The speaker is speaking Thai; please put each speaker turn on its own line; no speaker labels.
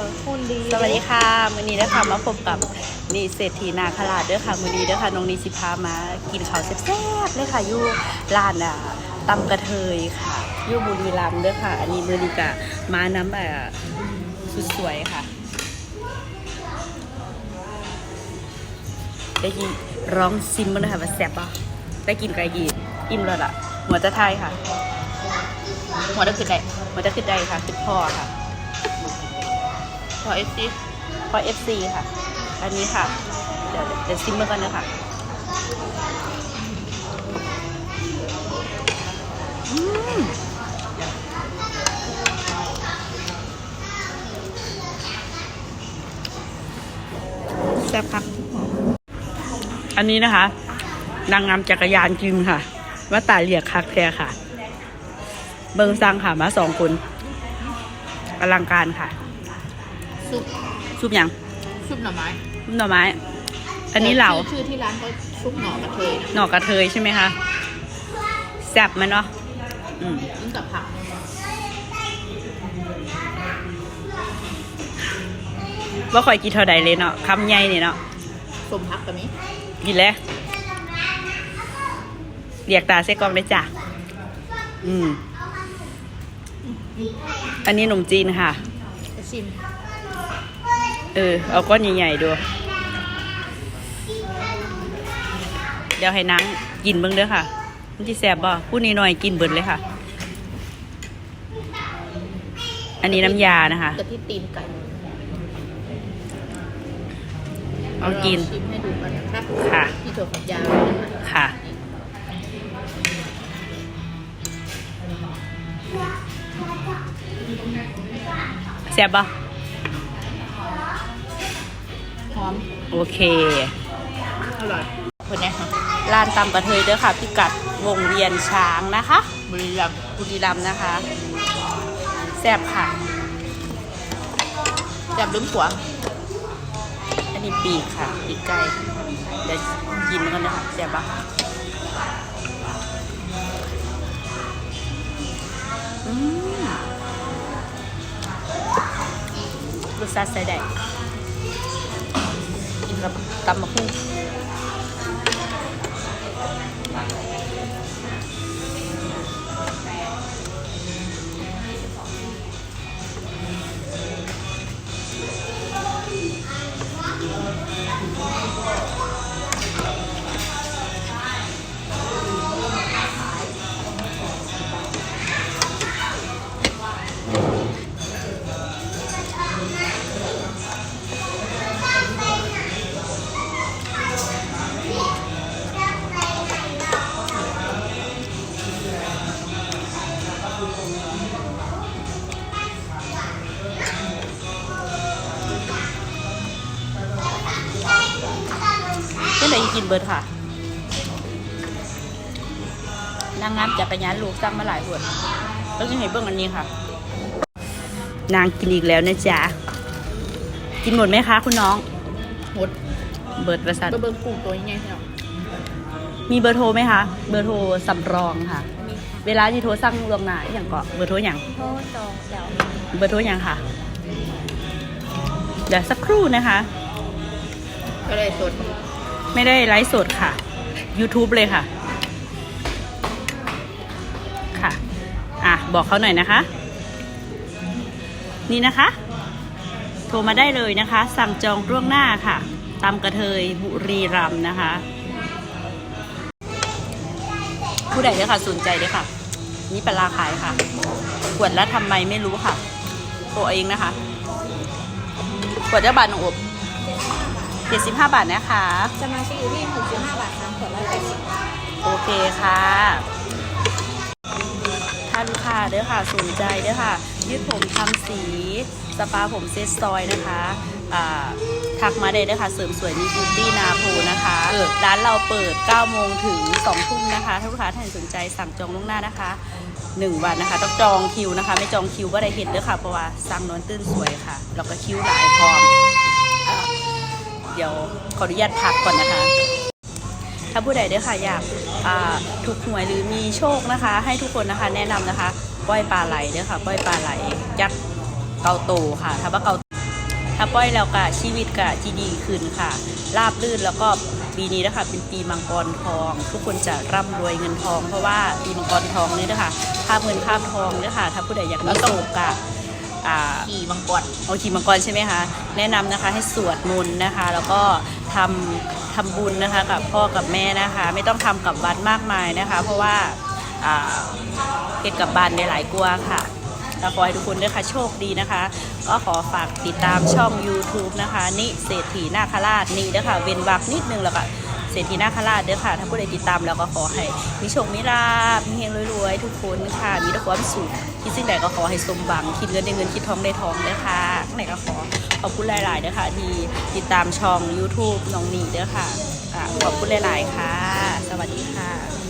อหุ่นดี
สวัสดีค่ะมือนี้นะคะมาพบกับนี่เศรษฐีนาคราชเด้อค่ะมือนี้เด้อค่ะน้องนีสิพามากินข้าวแซ่บๆเลยค่ะยู่ร้านอะตำกระเทยค่ะยู่บุรีรัมย์เด้อค่ะ อันนี้มือนี้ก็มาน้ำอะสุดสวยค่ะได้ยินร้องซิมมั้งนะคะว่าแซ่บป่ะได้กินไก่ยีอิ่มแล้วล่ะหัวจะไทยค่ะหัวจะขึ้นได้หัวจะขึ้นได้ค่ะขึ้นพ่อค่ะ
ขอเอฟซี
พอ FC ค่ะ อันนี้ค่ะ เดี๋ยวเดี๋ยวซิมมากันนะคะอืมแซ่บครับอันนี้นะคะ นางงามจักรยานจริงค่ะว่าตาเหลียกคักแท้ค่ะ เบิงซังค่ะมาสองคนอลังการค่ะ
ซุป
ซุปหยัง
ซุปหน่อไม้
ซุปหน่อไม้ อันนี้เหลา
ชื่อชื่อที่ร้านเขาซุปหน่อกระเทยนะ
หน่อกระเทยใช่ไหมคะแซ่บไหมเนาะอืม
กินกับผัก
ว่าคอยกินเท่าใดเลยเนาะคำใหญ่นี่เนาะ
สมพักกับนี้
กินแล้วเรียกตาเส้กล้องได้จ้ะอืม อันนี้ขนมจีนค่ะ
จะชิม
เออ เอาก้อนใหญ่ๆดู เดี๋ยวให้นังกินเบิ่งเด้อค่ะ มันจะแซ่บบ่พูดนิดหน่อยกินเบิดเลยค่ะ อันนี้น้ำยานะคะ
กะทิตีนไก่
เอากิน
ลงชิมให้ดูกันนะคะ
ค่ะ
ที่ถั่วฝักยาวนะคะ
ค่ะแซ่บบ่
ห อม
โอเค
อร่อยคนนี้ค่ะ
ร้านตำกระเทยเด้อค่ะ พิกัดวงเวียนช้างนะคะ
บุรีรัมย์
บุรีรัมย์นะคะแซ่บค่ะ
จับลืมหัว
อันนี้ปีกค่ะ ปีกไก่เดี๋ยวกินกันนะคะแซ่บปะอืมรสชาติใส่ได้กินกับ ตำมะพุ้ง เช่นไหนกินเบิร์ดค่ะ นางงามจักรยานลูกสั่งมาหลายหัวแล้วยังให้เบิ้งอันนี้ค่ะ นางกินอีกแล้วนะจ๊ะ กินหมดไหมคะคุณน้อง
หมด
เบิร์ดประสัน
เบอร์เบอร์กุ้งตัวใหญ่ๆเนาะ
มีเบอร์โทรไหมคะ เบอร์โทรสำรองค่ะ เวลาที่โทรสั่งล่วงหน้าอหย่างก็เบอร์โทรอย่าง
โทษจองแล้ว
เบอร์โทรอย่างค่ะ เดี๋ยวสักครู่นะคะ
ก็เลยสด
ไม่ได้ไลฟ์สดค่ะ YouTube เลยค่ะ ค่ะ อะ บอกเขาหน่อยนะคะ นี่นะคะ โทรมาได้เลยนะคะ สั่งจองล่วงหน้าค่ะตามกระเทยบุรีรัมนะคะ ผู้ใดเลยค่ะสนใจเลยค่ะ นี่ป็นราขายค่ะ ขวดละทำไมไม่รู้ค่ะ ตัวเองนะคะ ขวดจ้าบาทน้องอบ 75 บาทนะคะ
จะมาชิมอยู่ที่65 บาทค่ะขวดละ80
โอเคค่ะถ้าลูกค้าเด้อค่ะสนใจเด้อค่ะ ยืดผมทำสีสปาผมเซตซอยนะคะอ่าทักมาได้เด้อค่ะเสริมสวยมีบิวตี้นาโพนะคะร้านเราเปิด 9 โมงถึง 2 ทุ่มนะคะถ้าลูกค้าท่านสนใจสั่งจองล่วงหน้านะคะ 1 วันนะคะ ต้องจองคิวนะคะ ไม่จองคิวว่าได้เห็นเด้อค่ะเพราะว่าสั่งนอนตื้นสวยค่ะ แล้วก็คิวหลายพร้อมอ่า เดี๋ยวขออนุญาตพักก่อนนะคะ ถ้าผู้ใดเด้อค่ะอยากถูกหวยหรือมีโชคนะคะ ให้ทุกคนนะคะแนะนำนะคะก้อยปลาไหลเด้อค่ะก้อยปลาไหลยักษ์เกาโตค่ะถ้าว่าเกาถ้าปล่อยแล้วก็ชีวิตก็จะดีขึ้นค่ะราบรื่นแล้วก็ปีนี้นะคะเป็นปีมังกรทอง ทุกคนจะร่ำรวยเงินทอง เพราะว่าปีมังกรทองนี่นะคะภาพเงินภาพทองเนี่ยค่ะถ้าผู้ใดอยากมีโศกอะ อ่า
ขี่มังกร
โอเคมังกรใช่ไหมคะแนะนำนะคะให้สวดมนต์นะคะ แล้วก็ทำทำบุญนะคะกับพ่อกับแม่นะคะ ไม่ต้องทำกับวัดมากมายนะคะ เพราะว่าอ่าเหตุกับบ้านได้หลายกลัวค่ะก็ขอให้ทุกคนด้วยค่ะโชคดีนะคะ ก็ขอฝากติดตามช่อง YouTube นะคะ นิเศรษฐีนาคราชนี่เด้อค่ะเว้นวักนิดนึงแล้วก็ เศรษฐีนาคราชเด้อค่ะ ถ้าผู้ใดติดตามแล้วก็ขอให้มีโชคมีลาบมีเฮงรวยๆ ทุกคนค่ะ มีแต่ความสุขคิดสิ่งใดก็ขอให้สมหวังคิดเงินได้เงินคิดทองได้ทองเด้อค่ะไหนก็ขอขอบคุณหลายๆเด้อค่ะที่ติดตามช่อง YouTube น้องนีเด้อค่ะอ่าขอบคุณหลายๆค่ะ สวัสดีค่ะ